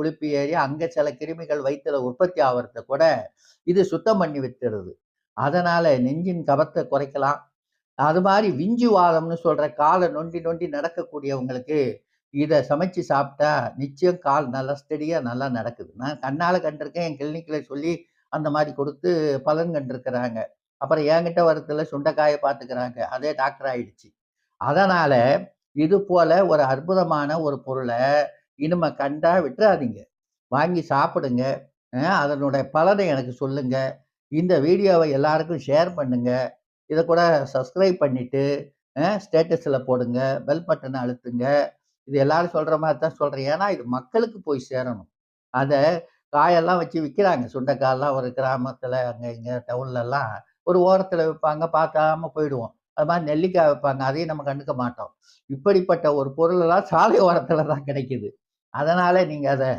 குளிப்பு ஏறி அங்கே சில கிருமிகள் வயிற்றில் உற்பத்தி ஆவறத கூட இது சுத்தம் பண்ணி விட்டுறது அதனால் நெஞ்சின் கபத்தை குறைக்கலாம். அது மாதிரி விஞ்சு வாதம்னு சொல்கிற காலை நொண்டி நொண்டி நடக்கக்கூடியவங்களுக்கு, இதை சமைச்சு சாப்பிட்டா நிச்சயம் கால் நல்லா ஸ்டெடியாக நல்லா நடக்குது. நான் கண்ணால் கண்டிருக்கேன். என் கிளினிக்கில் சொல்லி அந்த மாதிரி கொடுத்து பலன் கண்டிருக்கிறாங்க. அப்புறம் என்கிட்ட வரத்துல சுண்டைக்காயை பார்த்துக்கிறாங்க. அதே டாக்டர் ஆயிடுச்சு. அதனால் இது போல் ஒரு அற்புதமான ஒரு பொருளை இனிமே கண்டா விட்டுறாதீங்க. வாங்கி சாப்பிடுங்க. அதனுடைய பலனை எனக்கு சொல்லுங்க. இந்த வீடியோவை எல்லாருக்கும் ஷேர் பண்ணுங்க. இதை கூட சப்ஸ்கிரைப் பண்ணிட்டு, ஸ்டேட்டஸில் போடுங்க. பெல் பட்டனை அழுத்துங்க. இது எல்லாரும் சொல்கிற மாதிரி தான் சொல்கிறேன் ஏன்னா, இது மக்களுக்கு போய் சேரணும். அதை காயெல்லாம் வச்சு விற்கிறாங்க சுண்டைக்காயெல்லாம் ஒரு கிராமத்தில் அங்கே இங்கே டவுன்லலாம் ஒரு ஓரத்தில் விற்பாங்க பார்க்காம போயிடுவோம். அது மாதிரி நெல்லிக்காய் வைப்பாங்க அதையும் நம்ம கண்டுக்க மாட்டோம். இப்படிப்பட்ட ஒரு பொருளெல்லாம் சாலை ஓரத்தில் தான் கிடைக்குது. அதனால் நீங்கள் அதை